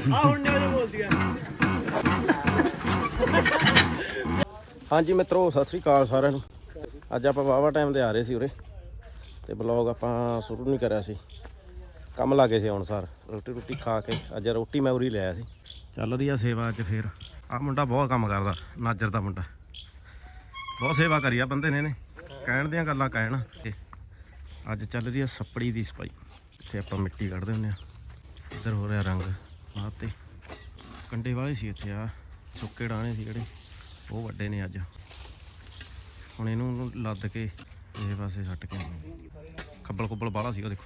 ਆ ਹੁਣ ਨੇ ਬੋਲਦੀ ਆ ਹਾਂਜੀ ਮਿੱਤਰੋ, ਸਤਿ ਸ੍ਰੀ ਅਕਾਲ ਸਾਰਿਆਂ ਨੂੰ। ਅੱਜ ਆਪਾਂ ਵਾਵਾ ਟਾਈਮ ਦੇ ਆ ਰਹੇ ਸੀ ਉਰੇ, ਤੇ ਬਲੌਗ ਆਪਾਂ ਸ਼ੁਰੂ ਨਹੀਂ ਕਰਿਆ ਸੀ। ਕੰਮ ਲੱਗੇ ਸੀ ਹੁਣ ਸਰ, ਰੋਟੀ ਰੋਟੀ ਖਾ ਕੇ, ਅੱਜ ਰੋਟੀ ਮੈਂ ਉਰੀ ਲਿਆ ਸੀ। ਚੱਲ ਰਹੀ ਆ ਸੇਵਾ ਅੱਜ ਫੇਰ। ਆ ਮੁੰਡਾ ਬਹੁਤ ਕੰਮ ਕਰਦਾ, ਨਾਜਰ ਦਾ ਮੁੰਡਾ। ਬਹੁਤ ਸੇਵਾ ਕਰੀ ਆ ਬੰਦੇ ਨੇ ਇਹਨੇ। ਕਹਿਣ ਦੀਆਂ ਗੱਲਾਂ ਕਹਿਣ ਤੇ ਅੱਜ ਚੱਲ ਰਹੀ ਆ ਸੱਪੜੀ ਦੀ ਸਪਾਈ। ਇੱਥੇ ਆਪਾਂ ਮਿੱਟੀ ਕੱਢਦੇ ਹੁੰਦੇ ਆ। ਇੱਧਰ ਹੋ ਰਿਹਾ ਰੰਗ। ਆਹ ਤੇ ਕੰਡੇ ਵਾਲੇ ਸੀ ਇੱਥੇ ਆ ਸੁੱਕੇ ਡਾਣੇ ਸੀ ਜਿਹੜੇ ਉਹ ਵੱਡੇ ਨੇ ਅੱਜ। ਹੁਣ ਇਹਨੂੰ ਲੱਦ ਕੇ ਇਹ ਪਾਸੇ ਛੱਟ ਕੇ ਖੱਬਲ ਖੁੱਬਲ ਬਾਹਲਾ ਸੀ ਉਹ ਦੇਖੋ।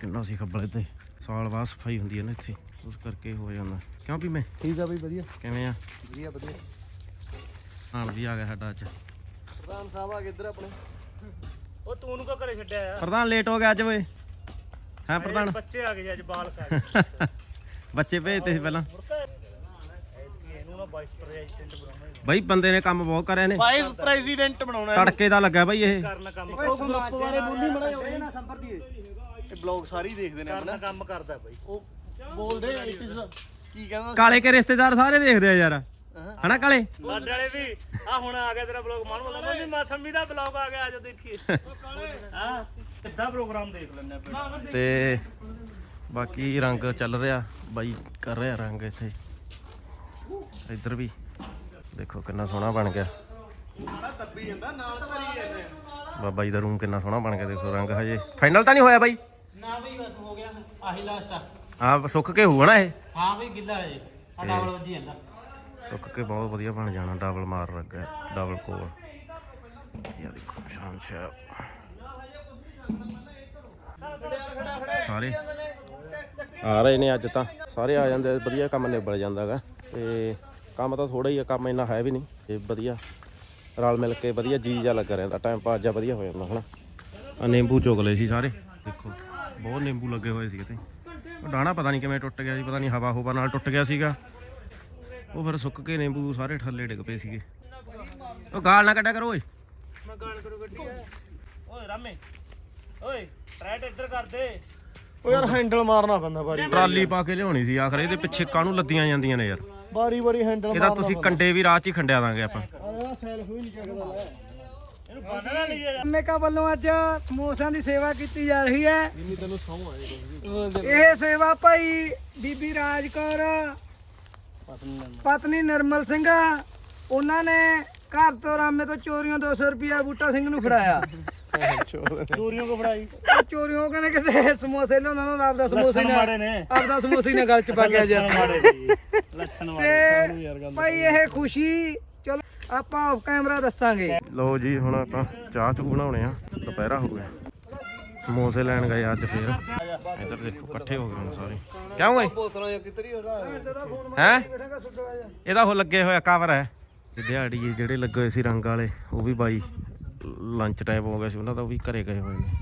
ਕਿੰਨਾ ਸੀ ਖੱਬਲ ਇੱਥੇ। ਸਾਲ ਬਾਅਦ ਸਫ਼ਾਈ ਹੁੰਦੀ ਹੈ ਨਾ ਇੱਥੇ ਉਸ ਕਰਕੇ ਹੋ ਜਾਂਦਾ। ਕਿਉਂ ਵੀ ਮੈਂ ਠੀਕ ਆ ਬਈ ਵਧੀਆ। ਕਿਵੇਂ ਆ? ਵਧੀਆ ਵਧੀਆ। ਨਾਲ ਵੀ ਆ ਗਿਆ ਸਾਡਾ ਅੱਜ। ਪ੍ਰਧਾਨ ਸਾਹਿਬ ਆ ਕੇ ਇੱਧਰ ਆਪਣੇ। ਉਹ ਤੂੰ ਨੂੰ ਕੋ ਘਰੇ ਛੱਡਿਆ ਆ ਪ੍ਰਧਾਨ ਲੇਟ ਹੋ ਗਿਆ ਅੱਜ ਓਏ। ਹੈ ਪ੍ਰਧਾਨ? ਬੱਚੇ ਆ ਗਏ ਅੱਜ ਬਾਲ ਕਾ। ਬੱਚੇ ਭੇਜਤੇ ਸੀ ਪਹਿਲਾਂ। ਬਾਈ ਬੰਦੇ ਨੇ ਕੰਮ ਬਹੁਤ ਕਰਿਆ ਨੇ। ਵਾਈਸ ਪ੍ਰੈਜ਼ੀਡੈਂਟ ਬਣਾਉਣਾ ਤੜਕੇ ਦਾ ਲੱਗਾ ਬਾਈ ਇਹ। ਕਰਨਾ ਕੰਮ ਗਰੁੱਪ ਬਾਰੇ ਬੋਲੀ ਮੜਾ ਹੋਵੇ ਨਾ ਸੰਪਰ ਦੀ ਇਹ ਬਲੌਗ ਸਾਰੀ ਦੇਖਦੇ ਨੇ ਆਪਣਾ। ਕੰਮ ਕਰਦਾ ਬਾਈ। ਉਹ ਬੋਲਦੇ ਇਟ ਇਜ਼ ਕੀ ਕਹਿੰਦਾ? ਕਾਲੇ ਕੇ ਰਿਸ਼ਤੇਦਾਰ ਸਾਰੇ ਦੇਖਦੇ ਆ ਯਾਰ। ਹਨਾ ਕਾਲੇ? ਸਾਡੇ ਵਾਲੇ ਵੀ ਆ ਹੁਣ ਆ ਗਿਆ ਤੇਰਾ ਬਲੌਗ ਮਾਨ ਬੋਲਦਾ ਮੰਮੀ ਮਾਸਮੀ ਦਾ ਬਲੌਗ ਆ ਗਿਆ ਆਜੋ ਦੇਖੀਏ। ਹਾਂ ਕਿੱਦਾਂ ਪ੍ਰੋਗਰਾਮ ਦੇਖ ਲੈਣੇ ਆਪਾਂ ਤੇ ਬਾਕੀ ਰੰਗ ਚੱਲ ਰਿਹਾ ਬਾਈ ਕਰ ਰਿਹਾ ਰੰਗ ਇੱਥੇ। ਇੱਧਰ ਵੀ। ਦੇਖੋ ਕਿੰਨਾ ਸੋਹਣਾ ਬਣ ਗਿਆ। ਬਾਬਾ ਜੀ ਦਾ ਰੂਮ ਕਿੰਨਾ ਸੋਹਣਾ ਬਣ ਗਿਆ ਦੇਖੋ ਰੰਗ ਹਜੇ। ਫਾਈਨਲ ਤਾਂ ਨਹੀਂ ਹੋਇਆ ਬਾਈ? ਨਾ ਬਈ ਬਸ ਹੋ ਗਿਆ ਆਹੀ ਲਾਸਟ ਆ। ਆ ਸੁੱਕ ਕੇ ਹੋਊਗਾ ਨਾ ਇਹ? ਹਾਂ ਬਈ ਗਿੱਲਾ ਹੈ ਜੀ। ਆ ਡਬਲ ਵੱਜੀ ਜਾਂਦਾ। ਸੁੱਕ ਕੇ ਬਹੁਤ ਵਧੀਆ ਬਣ ਜਾਣਾ ਡਬਲ ਮਾਰ ਲੱਗਾ ਡਬਲ ਕੋਰ ਇਹ ਦੇਖੋ ਸ਼ਾਹ ਸਾਰੇ ਆ ਰਹੇ ਨੇ ਅੱਜ ਤਾਂ। ਸਾਰੇ ਆ ਜਾਂਦੇ ਵਧੀਆ ਕੰਮ ਨਿਬੜ ਜਾਂਦਾਗਾ। ਤੇ ਕੰਮ ਤਾਂ ਥੋੜਾ ਹੀ ਆ ਕੰਮ ਇੰਨਾ ਹੈ ਵੀ ਨਹੀਂ। ਤੇ ਵਧੀਆ ਰਲ ਮਿਲ ਕੇ ਵਧੀਆ ਜੀ ਜਾ ਲੱਗ ਰਹਿੰਦਾ। ਟਾਈਮ ਪਾਸ ਜਾ ਵਧੀਆ ਹੋ ਜਾਂਦਾ ਹਨਾ? ਆ ਨਿੰਬੂ ਚੁਗ ਲਏ ਸੀ ਸਾਰੇ। ਦੇਖੋ ਬਹੁਤ ਨਿੰਬੂ ਲੱਗੇ ਹੋਏ ਸੀ ਇੱਥੇ ਉਹ ਡਾਣਾ ਪਤਾ ਨਹੀਂ ਕਿਵੇਂ ਟੁੱਟ ਗਿਆ ਸੀ ਪਤਾ ਨਹੀਂ ਹਵਾ ਹਵਾ ਨਾਲ ਟੁੱਟ ਗਿਆ ਸੀਗਾ। ਉਹ ਫਿਰ ਸੁੱਕ ਕੇ ਨਿੰਬੂ ਸਾਰੇ ਠੱਲੇ ਡਿੱਗ ਪਏ ਸੀਗੇ। ਉਹ ਗਾਲ ਨਾ ਕੱਢਿਆ ਕਰੋ ਓਏ। ਮੈਂ ਗਾਲ ਕਰੋ ਗੱਡੀ। ਓਏ ਰਾਮੇ ਓਏ ਟਰੈਟ ਇੱਧਰ ਕਰ ਦੇ। ਓ ਯਾਰ ਹੈਂਡਲ ਮਾਰਨਾ ਪੈਂਦਾ ਬਾਰੀ ਟਰਾਲੀ ਪਾ ਕੇ ਲਿਆਉਣੀ ਸੀ ਆਖਰ ਇਹਦੇ ਪਿੱਛੇ ਕਾਹਨੂੰ ਲੱਦੀਆਂ ਜਾਂਦੀਆਂ ਨੇ ਯਾਰ? ਬਾਰੀ ਬਾਰੀ ਹੈਂਡਲ ਇਹਦਾ ਤੁਸੀਂ ਕੰਡੇ ਵੀ ਰਾਹ 'ਚ ਹੀ ਖੰਡਿਆ ਦਾਂਗੇ ਆਪਾਂ। ਆ ਸੈਲਫ ਵੀ ਨਹੀਂ ਚੱਕਦਾ ਲੈ। ਇਹਨੂੰ ਬੰਨਣਾ ਲਈ ਜਾ ਮੇਕਾ ਵੱਲੋਂ ਅੱਜ ਸਮੋਸਿਆਂ ਦੀ ਸੇਵਾ ਕੀਤੀ ਜਾ ਰਹੀ ਹੈ। ਇੰਨੀ ਤੈਨੂੰ ਸੌਂ ਆਏ ਇਹ ਸੇਵਾ ਭਾਈ ਬੀਬੀ ਰਾਜ ਕੌਰ ਪਤਨੀ ਨਿਰਮਲ ਸਿੰਘ ਉਹਨਾਂ ਨੇ ਘਰ ਤੋਂ ਰਾਮੇ ਤੋਂ ਚੋਰੀਆਂ 200 ਰੁਪਿਆ ਬੂਟਾ ਸਿੰਘ ਨੂੰ ਫੜਾਇਆ। ਚੋਰੀਆਂ ਕੋ ਫੜਾਈ? ਚੋਰੀਆਂ ਕਹਿੰਦੇ ਕਿਸੇ ਸਮੋਸੇ ਲਿਆਉਂਦਾ ਨਾ ਆਪਦਾ ਸਮੋਸੇ ਲੱਛਣ ਨਾਲ ਮਾੜੇ ਨੇ। ਆਪਦਾ ਸਮੋਸੇ ਨਾਲ ਗਲ ਚ ਪਾ ਗਿਆ ਲੱਛਣ ਯਾਰ। ਮਾੜੇ ਨੇ ਲੱਛਣ ਮਾੜੇ ਤੇ ਭਾਈ ਇਹ ਖੁਸ਼ੀ ਚਲੋ ਆਪਾਂ ਆਫ ਕੈਮਰਾ ਦੱਸਾਂਗੇ। ਲਓ ਜੀ ਹੁਣ ਆਪਾਂ ਚਾਹ ਚੂ ਬਣਾਉਣੇ ਆ। ਦੁਪਹਿਰਾ ਹੋ ਗਿਆ। ਸਮੋਸੇ ਲੈਣ ਗਏ ਅੱਜ ਫੇਰ। ਇੱਧਰ ਦੇਖੋ ਇਕੱਠੇ ਹੋ ਗਏ ਹੁਣ ਸਾਰੇ। ਕਿਉਂ ਓਏ? ਹੈ? ਇਹਦਾ ਉਹ ਲੱਗੇ ਹੋਇਆ ਕਵਰ ਹੈ। ਤੇ ਦਿਹਾੜੀਏ ਜਿਹੜੇ ਲੱਗੇ ਹੋਏ ਸੀ ਰੰਗ ਵਾਲੇ ਉਹ ਵੀ ਬਾਈ ਲੰਚ ਟਾਈਮ ਹੋ ਗਿਆ ਸੀ ਉਹਨਾਂ ਦਾ ਉਹ ਵੀ ਘਰੇ ਗਏ ਹੋਏ ਨੇ।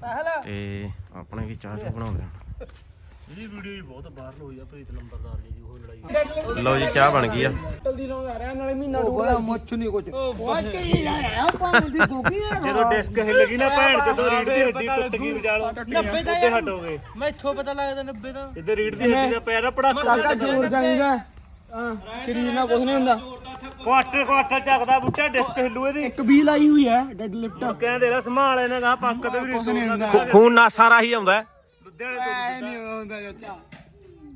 ਪਹਿਲਾ ਤੇ ਆਪਣੇ ਵੀ ਚਾਹ ਚੂ ਬਣਾਉਂਦੇ ਆ। ਇਹਦੀ ਵੀਡੀਓ ਵੀ ਬਹੁਤ ਵਾਇਰਲ ਹੋਈ ਆ ਪ੍ਰੀਤ ਲੰਬਰਦਾਰ ਦੀ ਉਹ ਲੜਾਈ ਲਓ ਜੀ ਚਾਹ ਬਣ ਗਈ ਆ। ਜਲਦੀ ਲਾਉਂਦਾ ਰਿਹਾ ਨਾਲੇ ਮਹੀਨਾ ਡੂਬਾ ਮੁੱਛ ਨਹੀਂ ਕੁਝ ਉਹ ਕੀ ਲਾਇਆ ਪਾਣੀ ਦੀ ਗੋਗੀ ਆ। ਜਦੋਂ ਡਿਸਕ ਹਿੱਲ ਗਈ ਨਾ ਭੈਣ ਜਦੋਂ ਰੀੜ ਦੀ ਹੱਡੀ ਟੁੱਟ ਗਈ ਵਿਚਾਲੋ 90 ਦਾ ਉੱਤੇ ਹਟੋਗੇ ਮੈਥੋਂ ਪਤਾ ਲੱਗਦਾ 90 ਦਾ। ਇੱਧਰ ਰੀੜ ਦੀ ਹੱਡੀ ਦਾ ਪੈਰ ਪੜਾਕਾ ਜੋਰ ਚਾਹੀਦਾ ਹਾਂ ਸਰੀਰ ਨਾਲ ਕੁਝ ਨਹੀਂ ਹੁੰਦਾ। ਕੁਆਟਰ ਕੁਆਟਰ ਚੱਕਦਾ ਬੁੱਟਾ ਡਿਸਕ ਹਿੱਲੂ ਇਹਦੀ। ਇੱਕ ਵੀ ਲਾਈ ਹੋਈ ਹੈ ਡੈਡ ਲਿਫਟ ਕਹਿੰਦੇ ਰਾ ਸੰਭਾਲ ਇਹਨੇ ਗਾ ਪੱਕ ਤੇ ਵੀ ਨਹੀਂ ਤੋੜਨਾ ਖੂਨ ਨਾਸਾ ਰਾਹੀ ਆਉਂਦਾ ਹੈ। ਲੁਧਿਆਣੇ ਤੋਂ ਨਹੀਂ ਹੁੰਦਾ ਚਾਚਾ।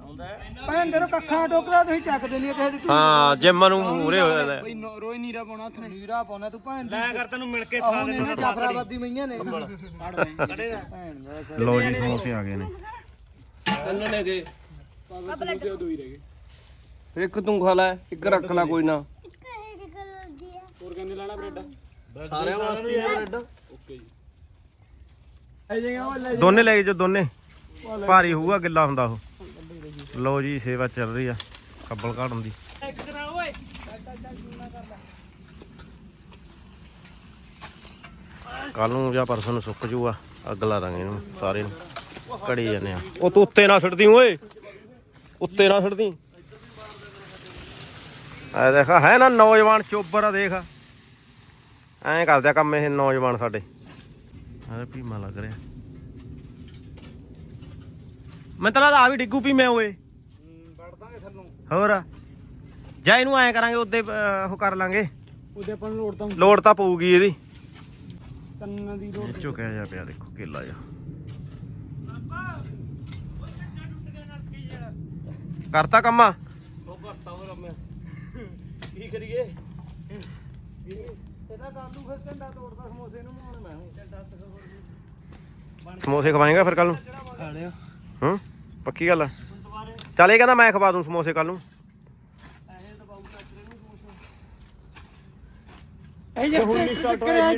ਆਉਂਦਾ ਹੈ। ਭੈਣ ਤੇਰੇ ਕੱਖਾਂ ਟੋਕਰਾ ਤੁਸੀਂ ਚੱਕਦੇ ਨਹੀਂ ਤੁਹਾਡੀ ਹਾਂ ਜਿਮ ਨੂੰ ਮੂਰੇ ਹੋ ਜਾਂਦਾ ਹੈ। ਬਈ ਰੋਜ਼ ਨੀਰਾ ਪਾਉਣਾ ਹੱਥ ਨੀਰਾ ਪਾਉਣਾ ਤੂੰ ਭੈਣ ਲੈ ਕਰ ਤੈਨੂੰ ਮਿਲ ਕੇ ਖਾ ਦੇ ਨੇ ਜਾਫਰਾਬਾਦੀ ਮਈਆਂ ਨੇ। ਕੜੇਗਾ ਭੈਣ ਦਾ ਲਓ ਜੀ ਸਮੋਸੇ ਆ ਗਏ ਨੇ। ਇੱਕ ਤੂੰ ਖਾ ਲੈ ਇੱਕ ਰੱਖ ਲੈ ਕੋਈ ਨਾ। ਸਾਰਿਆਂ ਵਾਸਤੇ ਬ੍ਰੈਡ ਦੋਨੇ ਲੈ ਜੋ ਦੋਨੇ। ਭਾਰੀ ਹੋਊਗਾ ਗਿੱਲਾ ਹੁੰਦਾ ਉਹ। ਲਓ ਜੀ ਸੇਵਾ ਚੱਲ ਰਹੀ ਆ। ਖੱਬਲ ਘਾੜਨ ਦੀ। ਇੱਕ ਕਰਾ ਓਏ। ਕੱਲ ਨੂੰ ਜਾਂ ਪਰਸੋਂ ਨੂੰ ਸੁੱਕ ਜੂਗਾ ਅੱਗ ਲਾ ਦਾਂਗੇ ਇਹਨੂੰ ਸਾਰੇ ਨੂੰ। ਕੜੀ ਜਾਂਦੇ ਆ। ਉਹ ਤੂੰ ਉੱਤੇ ਨਾ ਛੱਡਦੀ ਓਏ। ਉੱਤੇ ਨਾ ਛੱਡਦੀ ਐ ਦੇਖ ਹੈ ਨਾ ਨੌਜਵਾਨ ਚੋਬਰ ਆ ਦੇਖ। ਐਂ ਕਰਦੇ ਆ ਕੰਮ ਇਹ ਨੌਜਵਾਨ ਸਾਡੇ। ਅਰੇ ਭੀਮਾ ਲੱਗ ਰਿਹਾ। ਮੈਂ ਤਾਂ ਲੱਗਦਾ ਆ ਵੀ ਡਿੱਗੂ ਪੀ ਮੈਂ ਓਏ। ਹੋਰ? ਜਾਂ ਇਹਨੂੰ ਐਂ ਕਰਾਂਗੇ ਉੱਤੇ ਉਹ ਕਰ ਲਾਂਗੇ। ਉਹਦੇ ਆਪਾਂ ਨੂੰ ਲੋੜ ਤਾਂ ਲੋੜ ਤਾਂ ਪਊਗੀ ਇਹਦੀ। ਕੰਨਾਂ ਦੀ ਲੋੜ ਇਹ ਝੁਕਿਆ ਜਾ ਪਿਆ ਦੇਖੋ ਕੇਲਾ ਜਾ ਕਰਤਾ ਕੰਮਾ? ਉਹ ਕਰਤਾ ਉਹ ਰਮਿਆ। ਕੀ ਕਰੀਏ? ਇਹਦਾ ਕਾਲੂ ਫਿਰ ਝੰਡਾ ਤੋੜਦਾ ਸਮੋਸੇ ਨੂੰ ਹੁਣ। ਮੈਂ ਹੂੰ ਸਮੋਸੇ ਖਵਾਏਗਾ ਫਿਰ ਕੱਲ ਨੂੰ? ਖਾ ਲਿਆ ਹੂੰ? ਪੱਕੀ ਗੱਲ ਆ? ਚੱਲ ਇਹ ਕਹਿੰਦਾ ਮੈਂ ਖਵਾ ਦੂੰ ਸਮੋਸੇ ਕੱਲ ਨੂੰ। ਇਹ ਜੇ ਹੁਣ ਸਟਾਰਟ ਹੋਇਆ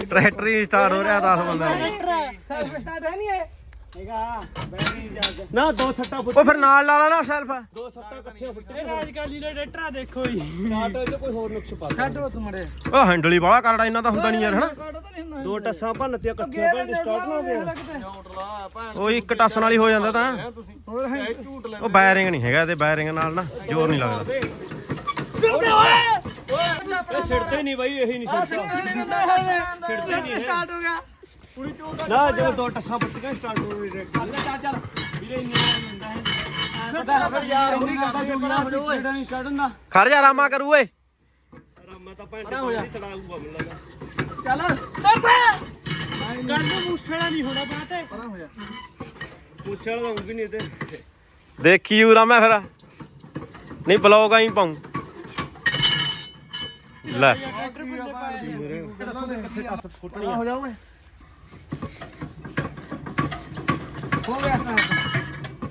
ਟਰੈਕਟਰ ਹੀ ਸਟਾਰਟ ਹੋ ਰਿਹਾ 10 ਬੰਦਾ ਸਰਵ ਸਟਾਰਟ ਹੈ ਨਹੀਂ ਇਹ? ਹੈਗਾ ਬੈਟਰੀ ਜਾ ਨਾ ਦੋ ਛੱਟਾ ਫੁੱਟ ਉਹ ਫਿਰ ਨਾਲ ਲਾ ਲਾ ਨਾ ਸੈਲਫ। ਦੋ ਛੱਟਾ ਇਕੱਠੇ ਫੁੱਟੇ ਅੱਜ ਕੱਲ ਲੀਲੇ ਟਰੈਕਟਰ ਦੇਖੋ ਜੀ। ਸਟਾਰਟ ਤੇ ਕੋਈ ਹੋਰ ਨੁਕਸ ਪਾ ਛੱਡੋ ਤੂੰ ਮੜੇ। ਉਹ ਹੈਂਡਲ ਹੀ ਬਾਹਲਾ ਕਰੜਾ ਇਹਨਾਂ ਦਾ ਹੁੰਦਾ ਨਹੀਂ ਯਾਰ ਹਨਾ? ਤਾਂ ਦੋ ਟੱਸਾਂ ਭੰਨ ਤੇ ਇਕੱਠੇ ਭੰਨ ਸਟਾਰਟ ਨਾ ਹੋਵੇ ਉਹ ਇੱਕ ਟੱਸਣ ਵਾਲੀ ਹੋ ਜਾਂਦਾ ਤਾਂ। ਹੈ ਤੁਸੀਂ ਹੋਰ ਹੈ। ਇਹ ਝੂਟ ਲੈ ਉਹ ਬੈਰਿੰਗ ਨਹੀਂ ਹੈਗਾ ਤੇ ਬੈਰਿੰਗ ਨਾਲ ਨਾ ਜ਼ੋਰ ਨਹੀਂ ਲੱਗਦਾ। ਓਏ ਇਹ ਛਿੜਦੇ ਨਹੀਂ ਬਾਈ ਇਹੀ ਨਹੀਂ ਛਿੜਦਾ ਛੱਡਦੇ ਨਹੀਂ ਸਟਾਰਟ ਹੋ ਗਿਆ। ਨਾ ਜਦੋਂ ਦੋ ਟੱਸਾਂ ਫੁੱਟ ਗਏ ਸਟਾਰਟ ਹੋ ਗਈ ਚੱਲ ਚੱਲ ਚੱਲ ਵੀਰੇ ਇੰਨੇ ਨਾਲ ਹੁੰਦਾ ਹੈ ਪਤਾ ਹੈ ਫਿਰ ਯਾਰ ਉਹ ਕਰਦਾ ਜੁਗਣਾ ਛੱਡਾ ਨਹੀਂ ਸਟਾਰਟ ਹੁੰਦਾ ਖੜ ਜਾ ਰਾਮਾ ਕਰੂ ਓਏ ਮੈਂ ਤਾਂ ਭੈਣ ਤੇ ਤੜਾਊਗਾ ਮੈਨੂੰ ਲੱਗਾ ਚੱਲ ਸਰਦ ਗੱਲ ਨੂੰ ਮੂਸੇੜਾ ਨਹੀਂ ਹੋਣਾ ਬਾਤੇ ਪਰਾਂ ਹੋ ਜਾ ਪੁੱਛੇ ਵਾਲਾ ਤਾਂ ਊਂ ਵੀ ਨਹੀਂ ਤੇ ਦੇਖੀ ਯੂ ਰਾਮਾ ਫਿਰ ਨਹੀਂ ਬਲੌਗ ਆਈ ਪਾਉਂ ਲੈ ਹੋ ਹੋ ਗਿਆ।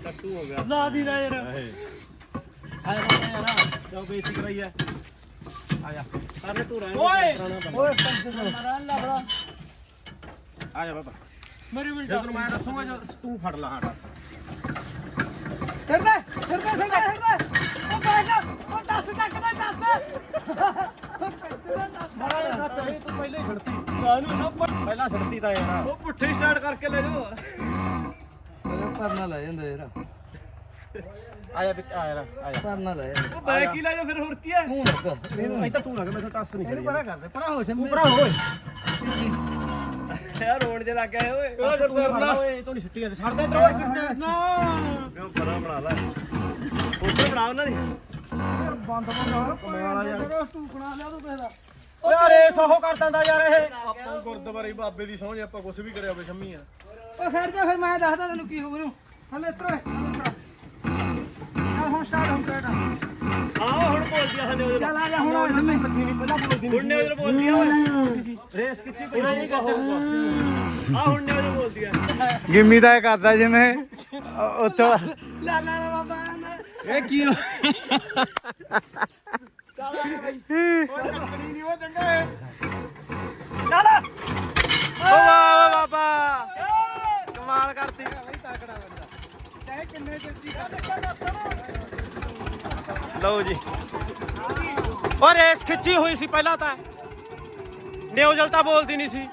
ਟੱਟੂ ਹੋ ਗਿਆ ਲਾ ਦੀ ਨਾ ਯਾਰ। ਆਇਆ ਯਾਰ ਜੋ ਬੇਸਿਕ ਰਹੀ ਹੈ ਆਇਆ। ਕਰਨੇ ਤੂੰ ਰਹਿ ਓਏ! ਓਏ ਮਰਨ ਲਾ ਬੜਾ ਆ ਜਾ ਬਾਬਾ। ਮੇਰੀ ਵੀ ਜਦੋਂ ਮੈਂ ਦੱਸੂਗਾ ਜੋ ਤੂੰ ਫੜ ਲਾ ਹਾਂ ਸਰਦਾ ਸਰਦਾ ਸਰਦਾ ਸਰਦਾ ਉਹ ਬਾਗਾ ਉਹ ਦੱਸ ਤੱਕ ਦਾ ਦੱਸ। ਮਾਰਾ ਸੱਤ ਨਹੀਂ ਤੂੰ ਪਹਿਲੇ ਹੀ ਛੱਡਤੀ ਕਾਹਨੂੰ ਨਾ ਪਹਿਲਾਂ ਛੱਡਤੀ ਤਾਂ ਯਾਰ। ਉਹ ਪੁੱਠੇ ਸਟਾਰਟ ਕਰਕੇ ਲੈ ਜਾਓ ਪਰਨਾ ਲੈ ਜਾਂਦਾ ਯਾਰ। ਆ ਜਾ ਵਿੱਚ ਆ ਯਾਰ ਆ ਜਾ। ਪਰਨਾ ਲੈ ਜਾਂਦਾ। ਉਹ ਬੈਕ ਹੀ ਲੈ ਜਾ ਫਿਰ ਹੋਰ ਕੀ ਹੈ? ਮੂੰਹ ਲੱਗਾ। ਨਹੀਂ ਤਾਂ ਤੂੰ ਲੱਗ ਮੈਂ ਤਾਂ ਟੱਸ ਨਹੀਂ ਇਹਨੂੰ ਪਰਾਂ ਕਰਦੇ ਪਰਾਂ ਹੋ ਸ਼ੰਮੀ ਭਰਾ ਓਏ। ਯਾਰ ਰੋਣ ਦੇ ਲੱਗ ਗਿਆ ਓਏ। ਤੂੰ ਫੜਨਾ ਓਏ ਤੂੰ ਨਹੀਂ ਛੱਟੀ ਜਾਂਦੇ। ਛੱਡ ਦੇ ਇੱਧਰ ਓਏ ਨਾ। ਕਿਉਂ ਪਰਾਂ ਬਣਾ ਲੈ? ਉੱਧਰ ਬਣਾ ਉਹਨਾਂ ਦੀ। ਬੰਦ ਬੰਦ ਕਮਾਲ ਯਾਰ। ਤੂੰ ਬਣਾ ਲਿਆ ਤੂੰ ਕਿਸੇ ਦਾ। ਕਰ ਦਿੰਦਾ ਯਾਰ ਇਹ। ਆਪਾਂ ਗੁਰਦੁਆਰੇ ਬਾਬੇ ਦੀ ਸਹੁੰ ਜੇ ਆਪਾਂ ਕੁਝ ਵੀ ਕਰਿਆ ਹੋਵੇ ਸ਼ੰਮੀ ਆ। ਉਹ ਖੜ ਜਾ ਫਿਰ ਮੈਂ ਦੱਸਦਾ ਤੈਨੂੰ ਕੀ ਹੋਊ ਇਹਨੂੰ। ਹਲੇ ਇਤਰੋ ਆ ਹੁਣ ਸਟਾਰਟ ਹੁਣ ਸਟਾਰਟ ਆਹ ਹੁਣ ਬੋਲਦੀ ਆ ਸਾਡੇ ਚੱਲ ਆ ਜਾ ਹੁਣ ਆ ਸ਼ੰਮੀ ਹੁਣ ਨੇ ਉਧਰ। ਬੋਲਦੀ ਆ ਓਏ। ਰੇਸ ਕਿੱਥੇ ਪੂਰਾ ਨਹੀਂ ਕਰਦਾ। ਆ ਹੁਣ ਨੇ ਉਧਰ ਬੋਲਦੀ ਆ ਗਿੰਮੀ ਦਾ ਇਹ ਕਰਦਾ ਜਿਵੇਂ ਉੱਥੋਂ ਲਾ ਲਾ ਬਾਬਾ। ਇਹ ਕੀ ਚੱਕਣੀ ਨਹੀਂ ਉਹ ਚੰਗਾ ਹੈ। ਓ ਵਾਹ ਵਾਹ ਬਾਬਾ। ਕਮਾਲ ਕਰਤੀ। ਚਾਹੇ ਕਿੰਨੇ ਜਲਦੀ ਲਓ ਜੀ। ਓ ਰੇਸ ਖਿੱਚੀ ਹੋਈ ਸੀ ਪਹਿਲਾਂ ਤਾਂ। ਨਿਊਜ਼ਲ ਤਾਂ ਬੋਲਦੀ ਨਹੀਂ ਸੀ।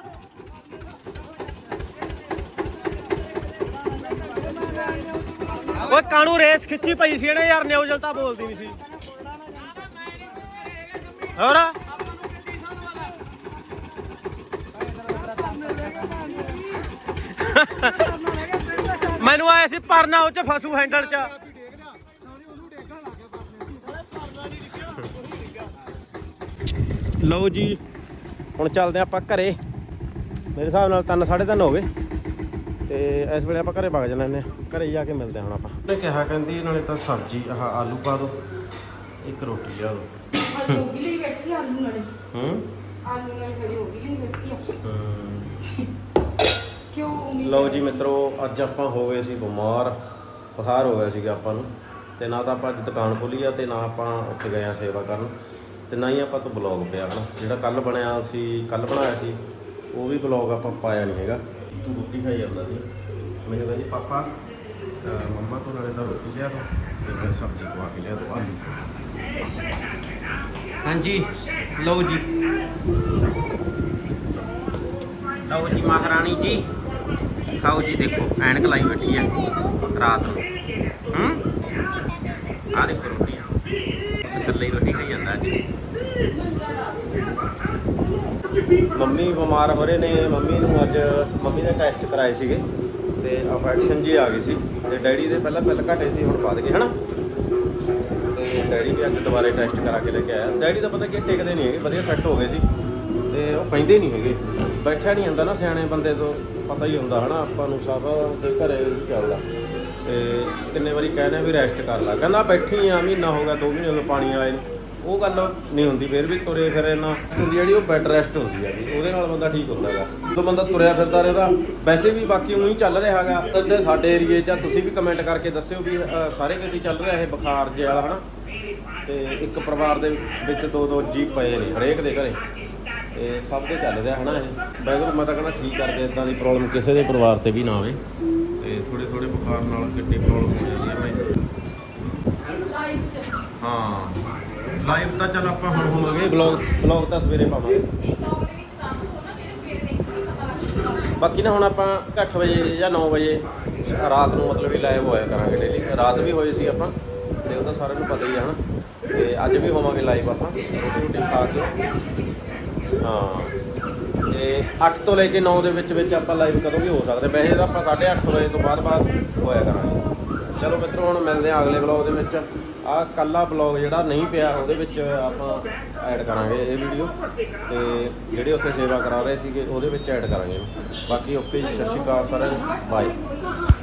ਓਏ ਕਾਣੂ ਰੇਸ ਖਿੱਚੀ ਪਈ ਸੀ ਇਹਨੇ? ਯਾਰ ਨਿਊਜ਼ਲ ਤਾਂ ਬੋਲਦੀ ਨਹੀਂ ਸੀ। ਹੋਰ? ਮੈਨੂੰ ਆਇਆ ਸੀ ਪਰਨਾ ਉਹ ਚ ਫਸੂ ਹੈਂਡਲ ਚ। ਲਓ ਜੀ, ਹੁਣ ਚੱਲਦੇ ਹਾਂ ਆਪਾਂ ਘਰੇ। ਮੇਰੇ ਹਿਸਾਬ ਨਾਲ 3 3:30 ਹੋ ਗਏ। ਤੇ ਇਸ ਵੇਲੇ ਆਪਾਂ ਘਰੇ ਵਗ ਜਾਣਾ ਹਾਂ ਘਰੇ ਜਾ ਕੇ ਮਿਲਦੇ ਹਾਂ ਹੁਣ ਆਪਾਂ। ਤੇ ਕਿਹਾ ਕਹਿੰਦੀ ਇਹਨਾਂ ਨੇ ਤਾਂ ਸਬਜ਼ੀ, ਆਹ ਆਲੂ ਪਾ ਦੋ, ਇੱਕ ਰੋਟੀ ਲਿਆ ਦੋ ਜੋਗੀ ਲਈ ਬੈਠੀ ਆ ਆਲੂ ਨਾਲੇ। ਹੂੰ? ਆਲੂ ਨਾਲੇ ਫਿਰ ਜੋਗੀ ਲਈ ਬੈਠੀ ਆ। ਹੂੰ। ਕਿਉਂ ਉਮੀਦ ਲਓ ਜੀ ਮਿੱਤਰੋ ਅੱਜ ਆਪਾਂ ਹੋ ਗਏ ਸੀ ਬਿਮਾਰ ਬੁਖਾਰ ਹੋ ਗਿਆ ਸੀਗਾ ਆਪਾਂ ਨੂੰ। ਤੇ ਨਾ ਤਾਂ ਆਪਾਂ ਅੱਜ ਦੁਕਾਨ ਖੋਲੀ ਆ ਤੇ ਨਾ ਆਪਾਂ ਉੱਥੇ ਗਏ ਆ ਸੇਵਾ ਕਰਨ। ਤੇ ਨਾ ਹੀ ਆਪਾਂ ਤੋਂ ਬਲੌਗ ਪਿਆ ਹਨਾ ਜਿਹੜਾ ਕੱਲ ਬਣਿਆ ਸੀ ਕੱਲ ਬਣਾਇਆ ਸੀ ਉਹ ਵੀ ਬਲੌਗ ਆਪਾਂ ਪਾਇਆ ਨਹੀਂ ਹੈਗਾ। ਤੂੰ ਰੋਟੀ ਖਾਈ ਜਾਂਦਾ ਸੀ। ਮੈਨੂੰ ਕਹਿੰਦੀ ਪਾਪਾ ਅਹ ਮੰਮਾ ਤੋਂ ਨਾਲੇ ਤਾਂ ਰੋਟੀ ਲਿਆ ਦੋ ਤੇ ਮੈਂ ਸਬਜ਼ੀ ਖਵਾ ਕੇ ਲਿਆ ਦੋ ਆਲੂ ਹਾਂਜੀ, ਲਓ ਜੀ। ਲਓ ਜੀ ਮਹਾਰਾਣੀ ਜੀ। ਖਾਓ ਜੀ ਦੇਖੋ, ਐਨਕ ਲਾਈ ਬੈਠੀ ਹੈ ਰਾਤ ਨੂੰ। ਹੂੰ? ਆ ਦੇਖੋ ਰੋਟੀਆਂ ਇਕੱਲੇ ਹੀ ਰੋਟੀ ਖਾਈ ਜਾਂਦਾ ਅੱਜ ਮੰਮੀ ਬਿਮਾਰ ਹੋ ਰਹੇ ਨੇ। ਮੰਮੀ ਨੂੰ ਅੱਜ ਮੰਮੀ ਦੇ ਟੈਸਟ ਕਰਾਏ ਸੀਗੇ ਤੇ ਅਫੈਕਸ਼ਨ ਜੀ ਆ ਗਈ ਸੀ ਤੇ ਡੈਡੀ ਦੇ ਪਹਿਲਾਂ ਸੈੱਲ ਘਟੇ ਸੀ, ਹੁਣ ਵੱਧ ਗਏ, ਹਨਾ? ਡੈਡੀ ਵੀ ਅੱਜ ਦੁਬਾਰੇ ਟੈਸਟ ਕਰਾ ਕੇ ਲੈ ਕੇ ਆਇਆ। ਡੈਡੀ ਦਾ ਪਤਾ ਕਿ ਟਿਕਦੇ ਨਹੀਂ ਹੈਗੇ ਵਧੀਆ ਸੈੱਟ ਹੋ ਗਏ ਸੀ ਤੇ ਉਹ ਪੈਂਦੇ ਨਹੀਂ ਹੈਗੇ। ਬੈਠਿਆ ਨਹੀਂ ਹੁੰਦਾ ਨਾ ਸਿਆਣੇ ਬੰਦੇ ਤੋਂ ਪਤਾ ਹੀ ਹੁੰਦਾ ਹਨਾ ਆਪਾਂ ਨੂੰ ਸਭ ਦੇ ਘਰੇ ਵੀ ਚੱਲਦਾ। ਤੇ ਕਿੰਨੇ ਵਾਰੀ ਕਹਿੰਦੇ ਵੀ ਰੈਸਟ ਕਰ ਲੈ। ਕਹਿੰਦਾ ਬੈਠੀ ਆ ਮਹੀਨਾ ਹੋ ਗਿਆ 2 ਮਹੀਨੇ ਹੋ ਗਏ ਪਾਣੀ ਆਏ ਨੂੰ। ਉਹ ਗੱਲ ਨਹੀਂ ਹੁੰਦੀ ਫਿਰ ਵੀ ਤੁਰੇ ਫਿਰੇ ਨਾ। ਹੁੰਦੀ ਜਿਹੜੀ ਉਹ ਬੈਡ ਰੈਸਟ ਹੁੰਦੀ ਹੈ ਵੀ ਉਹਦੇ ਨਾਲ ਬੰਦਾ ਠੀਕ ਹੁੰਦਾ ਹੈਗਾ ਜਦੋਂ ਬੰਦਾ ਤੁਰਿਆ ਫਿਰਦਾ ਰਹਿੰਦਾ ਵੈਸੇ ਵੀ ਬਾਕੀ ਉਹੀ ਚੱਲ ਰਿਹਾ ਹੈਗਾ ਇੱਥੇ ਸਾਡੇ ਏਰੀਏ 'ਚ ਆ, ਤੁਸੀਂ ਵੀ ਕਮੈਂਟ ਕਰਕੇ ਦੱਸਿਓ ਵੀ ਸਾਰੇ ਕਿਤੇ ਚੱਲ ਰਿਹਾ ਇਹ ਬੁਖਾਰ ਜਿਹਾ ਵਾਲਾ ਹਨਾ? ਤੇ ਇੱਕ ਪਰਿਵਾਰ ਦੇ ਵਿੱਚ ਦੋ ਦੋ ਜੀ ਪਏ ਨੇ ਹਰੇਕ ਦੇ ਘਰੇ। ਤੇ ਸਭ ਦੇ ਚੱਲ ਰਿਹਾ ਹਨਾ ਇਹ। ਵਾਹਿਗੁਰੂ ਮੈਂ ਤਾਂ ਕਹਿੰਦਾ ਠੀਕ ਕਰਦੇ ਇਦਾਂ ਦੀ ਪ੍ਰੋਬਲਮ ਕਿਸੇ ਦੇ ਪਰਿਵਾਰ ਤੇ ਵੀ ਨਾ ਆਵੇ। ਤੇ ਥੋੜੇ ਥੋੜੇ ਬੁਖਾਰ ਨਾਲ ਕਿੰਨੀ ਪ੍ਰੋਬਲਮ ਹੋ ਜਾਂਦੀ ਹੈ ਭਾਈ। ਹਾਂ। ਲਾਈਵ ਤਾਂ ਚੱਲ ਆਪਾਂ ਹੁਣ ਹੋਵਾਂਗੇ ਬਲੌਗ ਬਲੌਗ ਤਾਂ ਸਵੇਰੇ ਪਾਵਾਂਗੇ। ਬਾਕੀ ਨਾ ਹੁਣ ਆਪਾਂ 8 ਵਜੇ ਜਾਂ 9 ਵਜੇ ਰਾਤ ਨੂੰ ਮਤਲਬ ਵੀ ਲਾਈਵ ਹੋਇਆ ਕਰਾਂਗੇ ਡੇਲੀ ਰਾਤ ਵੀ ਹੋਏ ਸੀ ਆਪਾਂ ਤੇ ਉਹ ਤਾਂ ਸਾਰਿਆਂ ਨੂੰ ਪਤਾ ਹੀ ਆ ਹਨਾ। ਤੇ ਅੱਜ ਵੀ ਹੋਵਾਂਗੇ ਲਾਈਵ ਆਪਾਂ ਰੋਟੀ ਰੋਟੀ ਖਾ ਕੇ। ਹਾਂ। ਤੇ 8 ਤੋਂ ਲੈ ਕੇ 9 ਦੇ ਵਿੱਚ ਵਿੱਚ ਆਪਾਂ ਲਾਈਵ ਕਦੋਂ ਵੀ ਹੋ ਸਕਦੇ। ਵੈਸੇ ਤਾਂ ਆਪਾਂ 8:30 ਵਜੇ ਤੋਂ ਬਾਅਦ ਬਾਅਦ ਹੋਇਆ ਕਰਾਂਗੇ। ਚਲੋ ਮਿੱਤਰੋ, ਹੁਣ ਮਿਲਦੇ ਆ ਅਗਲੇ ਵਲੌਗ ਦੇ ਵਿੱਚ। ਆ ਕੱਲਾ ਵਲੌਗ ਜਿਹੜਾ ਨਹੀਂ ਪਿਆ, ਉਹਦੇ ਵਿੱਚ ਆਪਾਂ ਐਡ ਕਰਾਂਗੇ ਇਹ ਵੀਡੀਓ ਤੇ ਜਿਹੜੇ ਉੱਥੇ ਸੇਵਾ ਕਰਾ ਰਹੇ ਸੀਗੇ, ਉਹਦੇ ਵਿੱਚ ਐਡ ਕਰਾਂਗੇ। ਬਾਕੀ ਓਕੇ ਜੀ, ਸਤਿ ਸ਼੍ਰੀ ਅਕਾਲ ਸਾਰਿਆਂ ਨੂੰ। ਬਾਏ